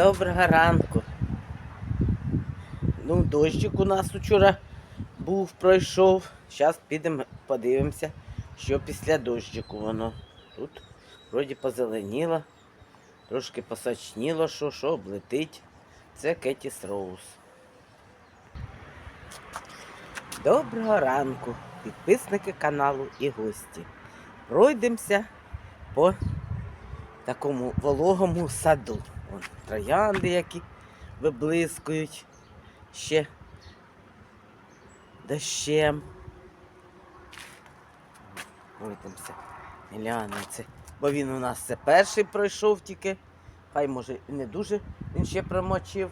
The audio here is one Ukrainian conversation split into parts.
Доброго ранку. Ну, дощик у нас вчора був, пройшов. Зараз підемо подивимося, що після дощику воно. Тут вроді позеленіло, трошки посочніло, що, що облетить. Це Кетіс Роуз. Доброго ранку, підписники каналу і гості. Пройдемося по такому вологому саду. Вон, троянди, які виблискують ще дощем. Глянемо це. Бо він у нас це перший пройшов тільки. Хай може і не дуже він ще промочив.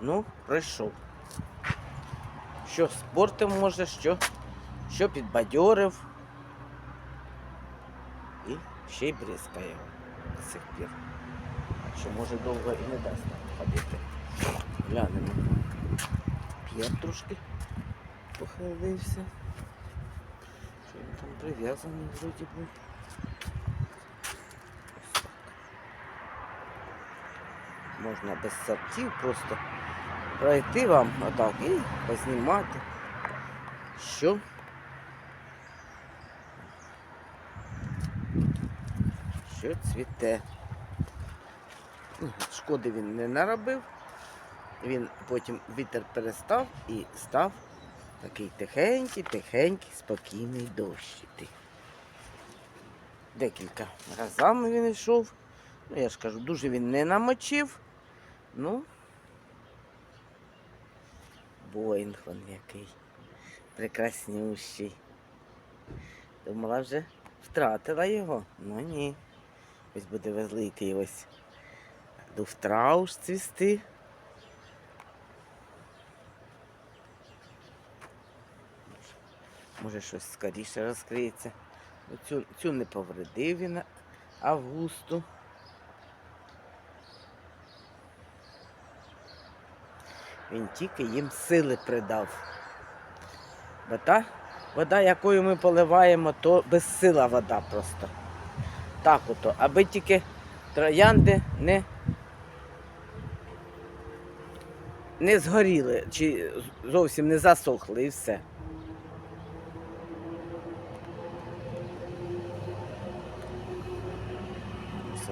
Ну, пройшов. Що спортив може, що, що підбадьорив. І ще й бризкає до сих пір. Що може довго і не дасть нам ходити. Глянемо. П'єр трошки похилився. Що він там прив'язаний вроді би. Можна без сортів просто пройти вам отак і познімати. Що? Що цвіте. Шкоди він не наробив. Він потім вітер перестав і став такий тихенький, тихенький, спокійний дощ. Декілька разами він йшов. Ну, я ж кажу, дуже він не намочив. Ну, Боїнг вон який. Прекраснющий. Думала вже втратила його. Ну ні. Ось буде великий ось дуфтрауш цвісти. Може щось скоріше розкриється. Ну, Цю, цю не повредив він августу. Він тільки їм сили придав. Бо та вода, якою ми поливаємо, то безсила вода просто. Так ото, аби тільки троянди не, не згоріли, чи зовсім не засохли і все.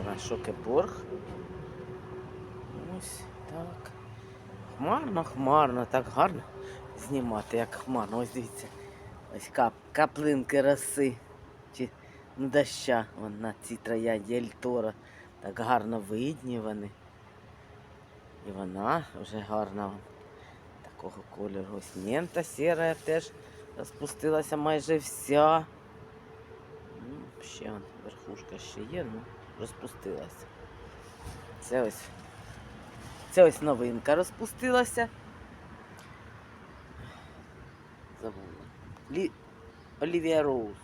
У нас шокеборг. Ось так. Хмарно, хмарно, так гарно знімати, як хмарно. Ось дивіться. Ось кап, каплинки роси. Чи доща вон на цій троянді Ельтора. Так гарно видні вони. І вона вже гарна. Такого кольору. Ось нента сіра теж розпустилася майже вся. Ну, ще верхушка ще є, ну розпустилася. Це ось це ось новинка розпустилася. Забула. Лі... Олівія Роуз.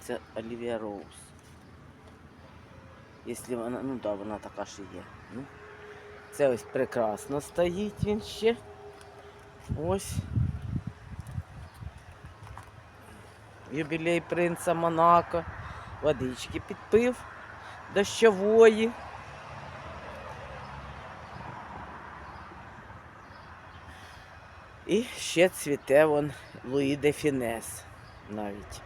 Це Олівія Роуз. Якщо вона, ну так, да, вона така ж є. Ну, це ось прекрасно стоїть він ще. Ось. Юбілей принца Монако. Водички підпив дощової. І ще цвіте вон Луї де Фінес навіть.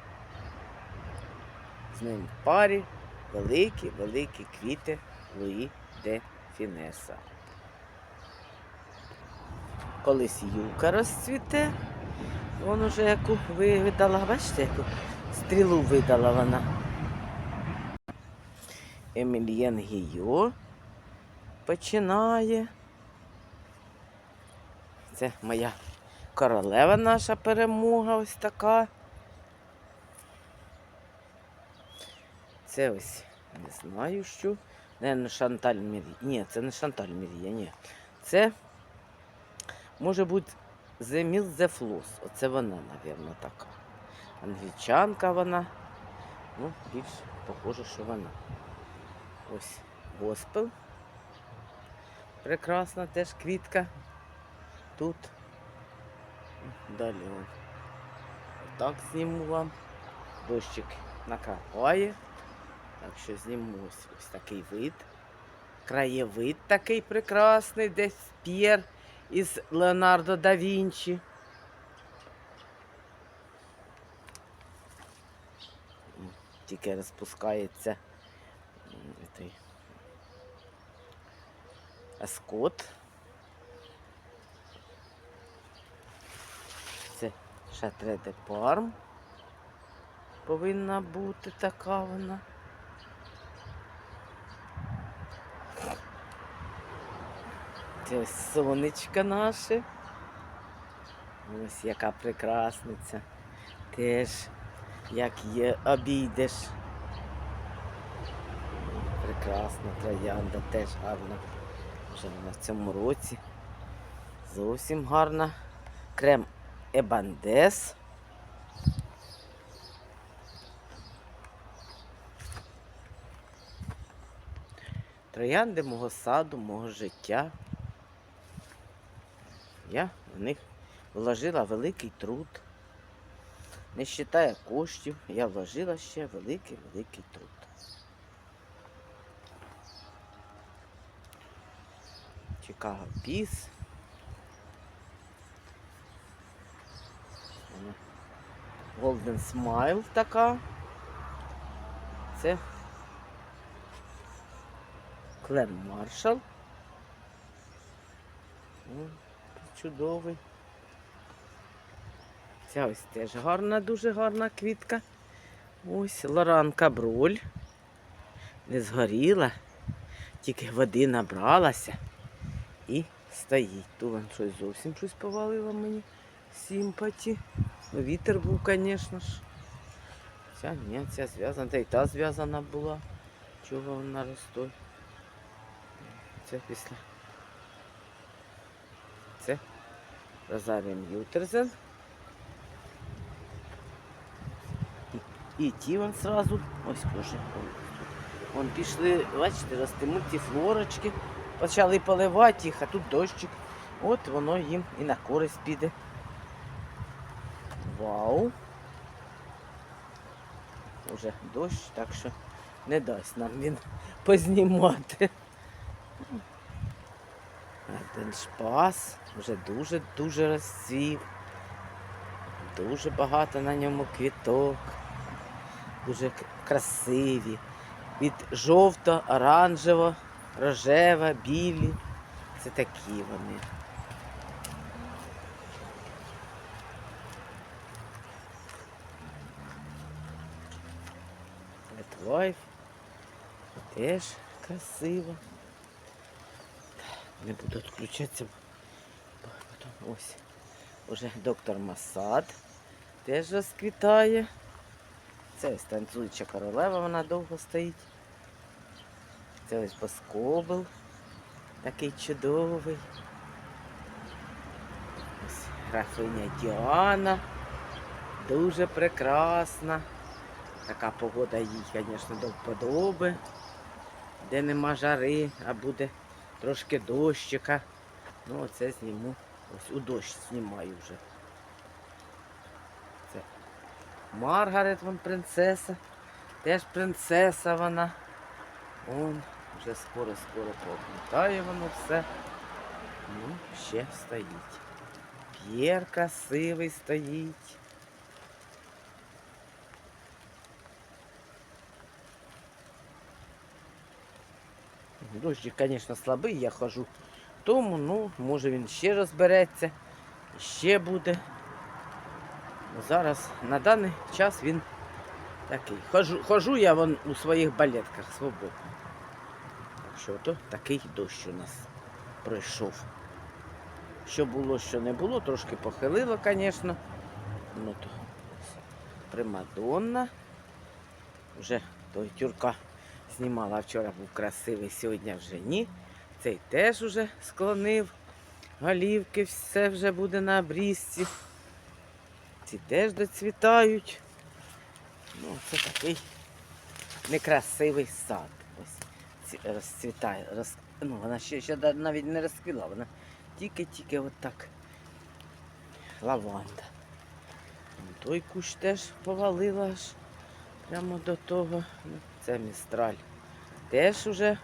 З ним в парі великі, великі квіти Луї де Фінеса. Колись юка розцвіте, вон уже яку видала, бачите, яку стрілу видала вона. Емільєн Гійо починає. Це моя королева наша перемога ось така. Це ось не знаю що. Наверно, Шанталь Мір'я. Ні, це не Шанталь Мір'я, ні. Це може бути Земіл Зефлос. Оце вона, мабуть, така. Англічанка вона. Ну, більш похоже, що вона. Ось госпел. Прекрасна теж квітка. Тут. Далі. он. Так зніму вам. Дощик накрапає. Так що зніму ось, ось такий вид. краєвид такий прекрасний, десь П'єр із Леонардо да Вінчі. Тільки розпускається той Аскот. Це Шатре де Парм. Повинна бути така вона. Ось сонечко наше. Ось яка прекрасниця. Теж як є, обійдеш. Прекрасна троянда, теж гарна. Вже вона в цьому році. Зовсім гарна. Крем Ебандес. Троянди мого саду, мого життя. Я в них вложила великий труд. Не вважає коштів, я вложила ще великий-великий труд. Чикаго Піс. Golden Smile така. Це Клен Маршал. Чудовий. Ця ось теж гарна, дуже гарна квітка. Ось Лоран Каброль. Не згоріла, тільки води набралася і стоїть. Ту вон щось зовсім щось повалило мені. Сімпаті. Вітер був, звісно ж. Ця ні, ця зв'язана, та й та зв'язана була. Чого вона ростой? Це після. Це Розарія М'ютерзен. І, ті вон сразу. Ось боже. Вон, пішли, бачите, рости мультифлорочки. Почали поливати їх, а тут дощик. От воно їм і на користь піде. Вау. Уже дощ, так що не дасть нам він познімати. Деншпас вже дуже-дуже розцвів. Дуже багато на ньому квіток. Дуже красиві. Від жовто, оранжево, рожева, білі. Це такі вони. Ветлайф. Теж красиво. Не буду відключатися. Ось. Уже доктор Масад теж розквітає. Це ось танцююча королева, вона довго стоїть. Це ось Боскобл. Такий чудовий. Ось графиня Діана. Дуже прекрасна. Така погода їй, звісно, до вподоби. Де нема жари, а буде трошки дощика. Ну, оце зніму. Ось у дощ знімаю вже. Це Маргарет, вон принцеса. Теж принцеса вона. Вон, вже скоро-скоро пообмітає воно все. Ну, ще стоїть. П'єр красивий стоїть. Дощик, звісно, слабий, я хожу. Тому, ну, може він ще розбереться, ще буде. Зараз на даний час він такий. Хожу, хожу я вон у своїх балетках свободно. Так що то такий дощ у нас пройшов. Що було, що не було, трошки похилило, звісно. Ну то Примадонна. Вже той тюрка знімала вчора був красивий, сьогодні вже ні. Цей теж уже склонив. Голівки, все вже буде на обрізці. Ці теж доцвітають. Ну, це такий некрасивий сад. Ось розцвітає. Роз... Ну, вона ще, ще навіть не розквіла, вона тільки-тільки отак. Лаванда. Той кущ теж повалила аж прямо до того. Ну, Це містраль. Теж уже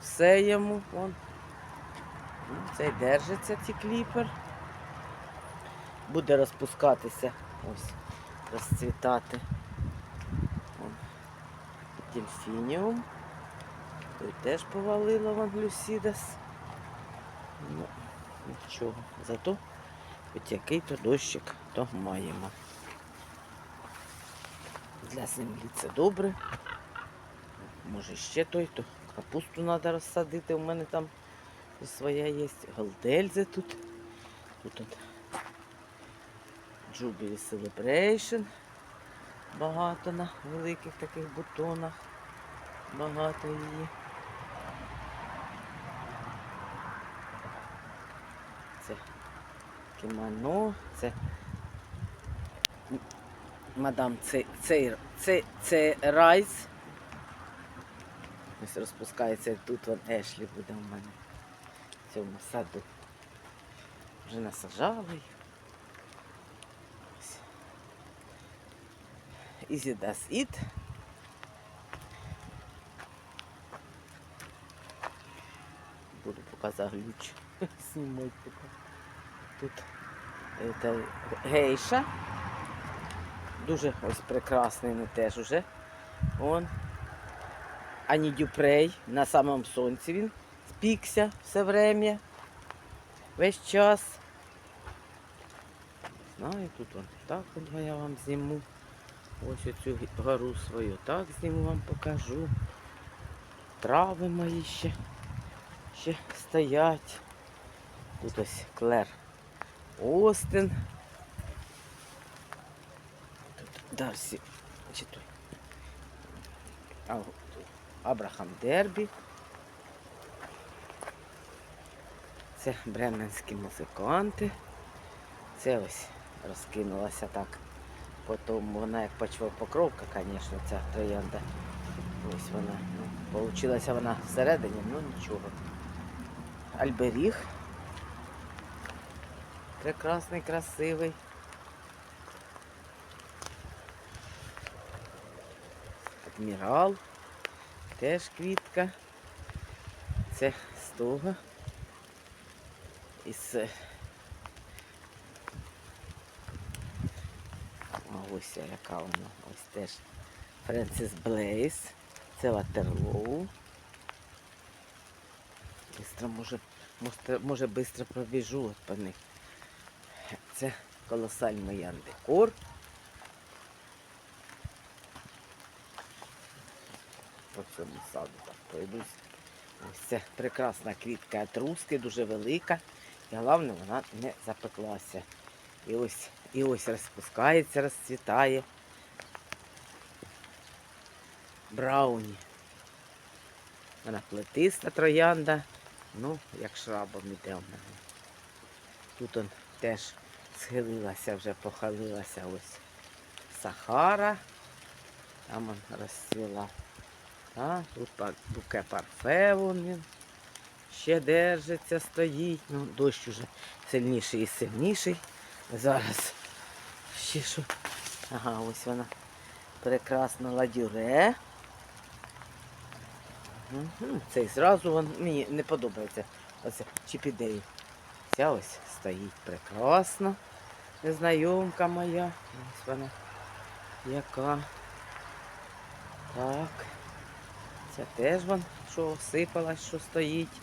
все йому. Вон. Ну, Цей держиться ці кліпер. Буде розпускатися. Ось, розцвітати. Дельфініум. Той теж повалила вон Люсідас. Ну, нічого. Зато хоч який-то дощик то маємо. Для землі це добре. Може ще той, то капусту треба розсадити. У мене там своя є. Голдельзи тут. Тут от Jubilee Celebration. Багато на великих таких бутонах. Багато її. Це кімоно, це мадам цей, цей, цей, це райс. Ось розпускається тут вон Ешлі буде у мене в цьому саду. Вже. Ось. Easy does it. Буду поки заглючу. Знімати поки. Тут это гейша. Дуже ось прекрасний не теж уже. Он. Ані Дюпрей на самому сонці він спікся все время. Весь час. Знаю, тут он так от я вам зніму. Ось оцю гору свою так зніму вам покажу. Трави мої ще, ще стоять. Тут ось Клер Остин. Тут Дарсі. Чи тут Абрахам Дербі. Це бременські музиканти. Це ось розкинулася так. Потім вона як почва покровка, звісно, ця троянда. Ось вона. Ну, Получилася вона всередині, ну нічого. Альберіг. Прекрасний, красивий. Адмірал. Теж квітка. Це з того. Із е, ось яка вона. Ось теж Френсіс Блейс. Це Ватерлоу. Бистро може, може, бистро пробіжу по них. Це колосальний яндекор. По цьому саду так пройдусь. Ось це прекрасна квітка етруски, дуже велика. І головне, вона не запеклася. І ось, і ось розпускається, розцвітає. Брауні. Вона плетиста троянда. Ну, як шрабом іде в мене. Тут он теж схилилася, вже похилилася ось Сахара. Там он розцвіла. А, тут буке парфе вон він. Ще держиться, стоїть. Ну, дощ уже сильніший і сильніший. Зараз ще що. Ага, ось вона. Прекрасна ладюре. Мгм, Цей зразу вон, мені не подобається. Оце чіпідеї. Ця ось стоїть прекрасно. Незнайомка моя. Ось вона. Яка. Так. Ця теж вон, що сипалась, що стоїть.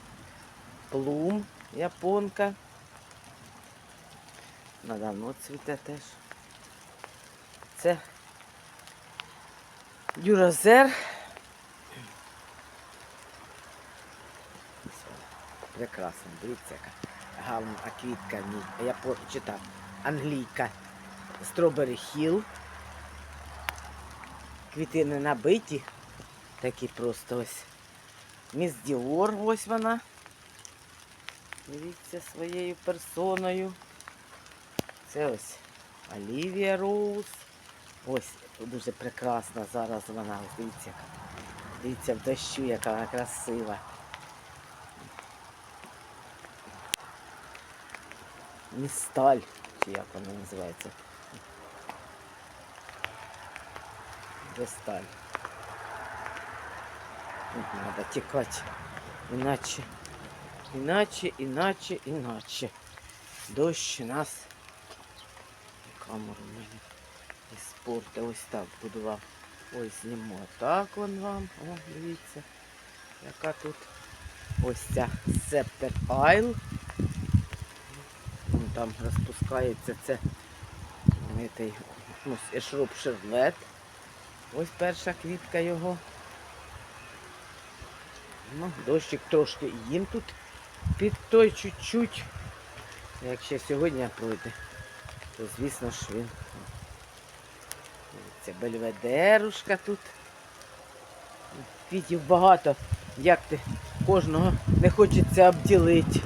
Плум, японка. Вона давно цвіте теж. Це Дюразер. Прекрасно, дивіться, яка гарна квітка Я читав. Англійка. Стробері Хіл. Квітини набиті. Такі просто ось. Міс Діор, ось вона. Дивіться своєю персоною. Це ось Олівія Роуз. Ось дуже прекрасна зараз вона. Дивіться. Дивіться в дощу, яка вона красива. Місталь, чи як вона називається. Де сталь? Треба тікати. Іначе, іначе, іначе, іначе. Дощ нас. Камеру мені іспорти. Ось так будував. Ось зніму. Так вон вам. О, дивіться. Яка тут ось ця Септер Айл. Вон Там розпускається це цей, ну, ешроп шерлет. Ось перша квітка його. Ну, дощик трошки їм тут під той чуть-чуть. Як ще сьогодні пройде, то звісно ж він. Це бельведерушка тут. Квітів багато. Як ти кожного не хочеться обділити.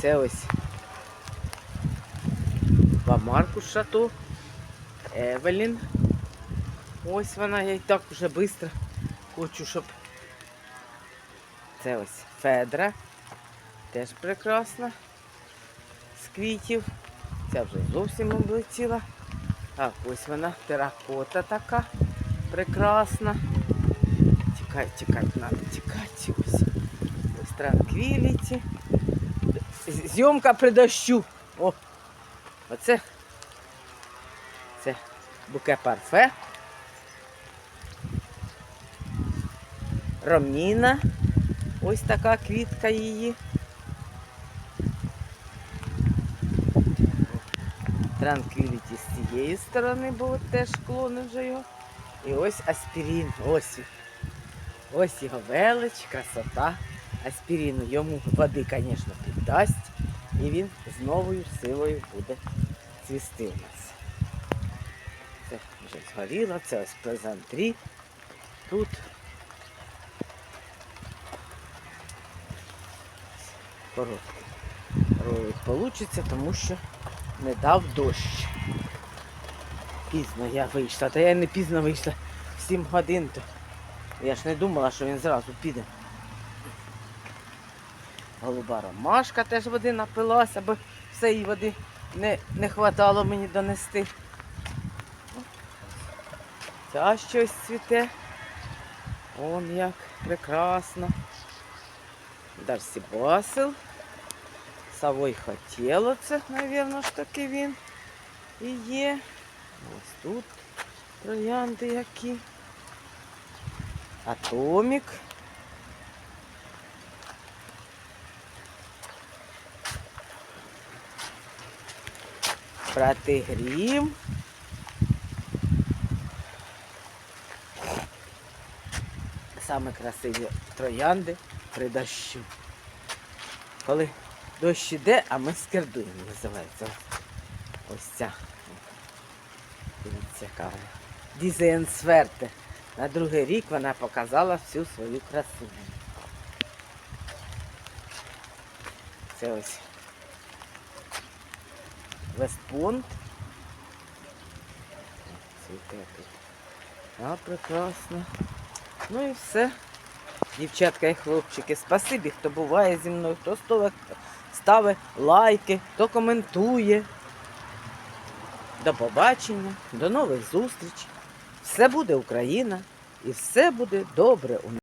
Це ось Марку Шато. Евелін. Ось вона, я і так уже швидко хочу, щоб. Це ось Федра. Теж прекрасна. З квітів. Ця вже зовсім облетіла. Так, ось вона, теракота така прекрасна. Тікай, тікай, треба тікати. Ось. Ось транквіліті. Зйомка при дощу. О, оце. Це буке парфе. Ромніна. Ось така квітка її. Транквіліті з цієї сторони, бо теж клони вже його. І ось аспірин. Ось. Ось його велич, красота. Аспірину йому води, звісно, піддасть. І він з новою силою буде цвісти у нас. Це вже згоріло, це ось плезантрі. Тут ролик получиться, тому що не дав дощ. Пізно я вийшла, та я не пізно вийшла 7 годин. То я ж не думала, що він зразу піде. Голуба ромашка теж води напилася, бо їй води не, не хватало мені донести. Ця щось цвіте. Он як прекрасно. Дарсі Басил. Савой хотіло це, мабуть, ж таки він і є. Ось тут троянди які. Атомік. Брати Грім. Саме красиві троянди при дощу. Коли дощ іде, а ми скердуємо, називається. Ось ця. Дивіться, яка вона. Дізенсверте. На другий рік вона показала всю свою красу. Це ось Вестпонт. Цвіте тут. А, прекрасно. Ну і все. Дівчатка і хлопчики, спасибі, хто буває зі мною, хто ставить лайки, хто коментує. До побачення, до нових зустрічей. Все буде Україна і все буде добре у нас.